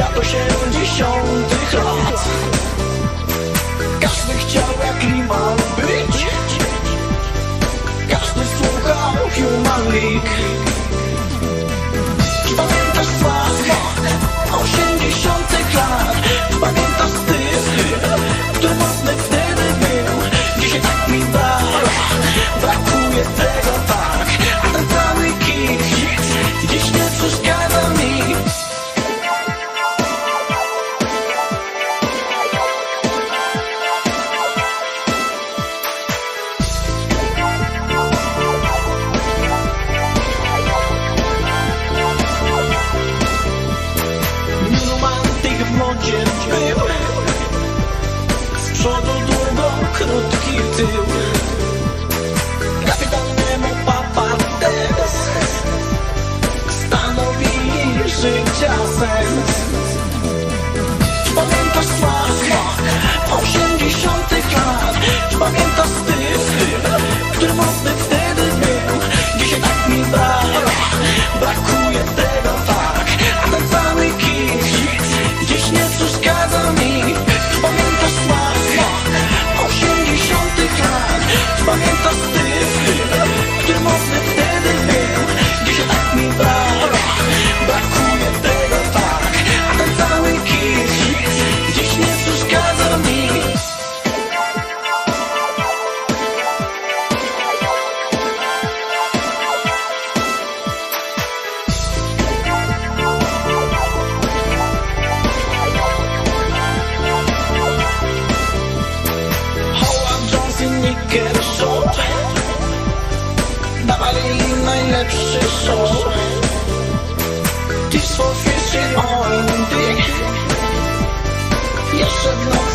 Świat osiemdziesiątych lat. Każdy chciał jak Liman być. Każdy słuchał Human League tył Kapitan Nemo, papa Tess Stanowili życia sens pamiętasz smak osiemdziesiątych lat? Pamiętasz styl, który modny najlepszy show Tears for Fears czy OMD Jeszcze w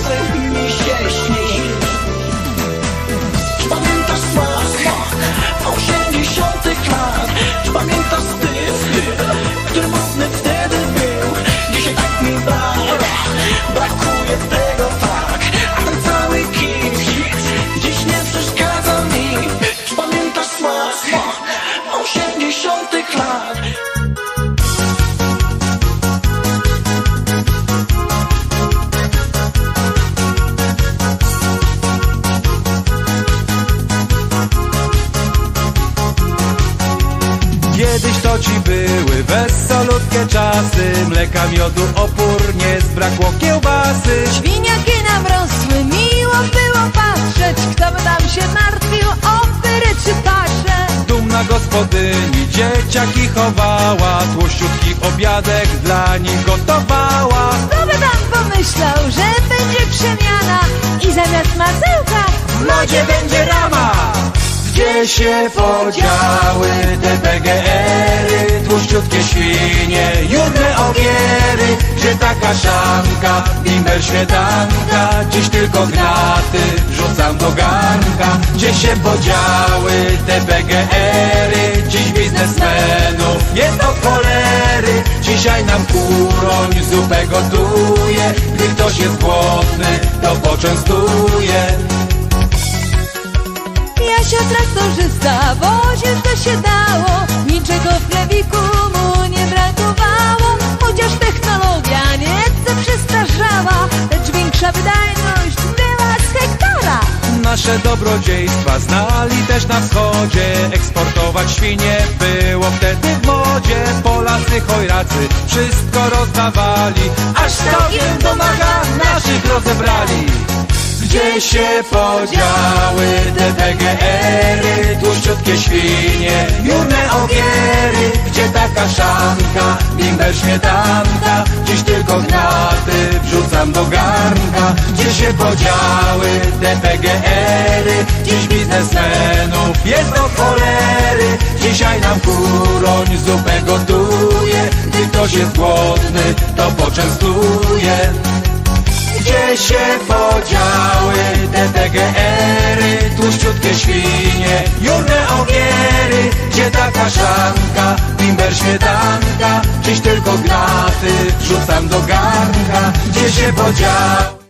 wesolutkie czasy. Mleka, miodu, opór, nie zbrakło kiełbasy. Świniaki nam rosły, miło było patrzeć. Kto by tam się martwił o pyry czy pasze? Dumna gospodyni dzieciaki chowała. Tłuściutki obiadek dla nich gotowała. Kto by tam pomyślał, że będzie przemiana? I zamiast masełka w modzie będzie rama Gdzie się podziały te PGR-y Tłuściutkie świnie, jurne ogiery Gdzie ta kaszanka, bimber, śmietanka. Dziś tylko graty wrzucam do garnka. Gdzie się podziały te PGR-y Dziś biznesmenów jest od cholery. Dzisiaj nam kuroń zupę gotuje. Gdy ktoś jest głodny, to poczęstuje Woził to się dało. Niczego w plewiku mu nie brakowało. Chociaż technologia nieco przestarzała Lecz większa wydajność była z hektara Nasze dobrodziejstwa znali też na wschodzie. Eksportować świnie było wtedy w modzie. Polacy chojracy wszystko rozdawali. Aż stokiem do maga naszych rozebrali gdzie się podziały te PGR-y, tłuściutkie świnie, jurne ogiery, gdzie ta kaszanka, bimber, śmietanka, dziś tylko gnaty wrzucam do garnka, gdzie się podziały te PGR-y, dziś biznesmenów jest do cholery, dzisiaj nam kuroń zupę gotuje, gdy ktoś jest głodny, to poczęstuje. Gdzie się podziały te PGR-y, tłuściutkie świnie, jurne ogiery, gdzie ta kaszanka, bimber, śmietanka, dziś tylko graty wrzucam do garnka, gdzie się podziały